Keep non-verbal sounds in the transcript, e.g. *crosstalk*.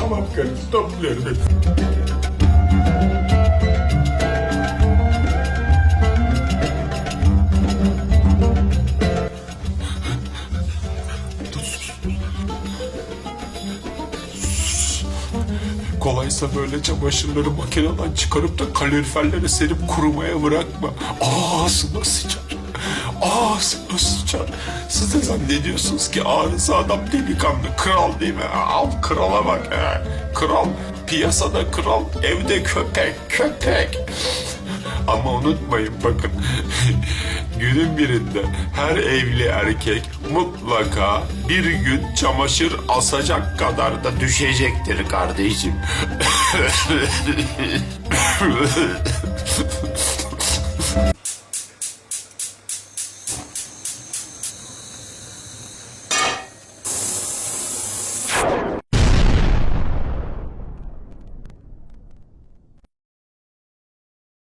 Afganistanlıları. Kolaysa böyle çamaşırları makineden çıkarıp da kaloriferlere serip kurumaya bırakma. Ağzına sıçar. Ağzına sıçar. Siz de zannediyorsunuz ki arıza adam delikanlı kral değil mi? Al krala bak. he. Kral piyasada kral evde köpek köpek. Ama unutmayın bakın *laughs* günün birinde her evli erkek mutlaka bir gün çamaşır asacak kadar da düşecektir kardeşim. *laughs*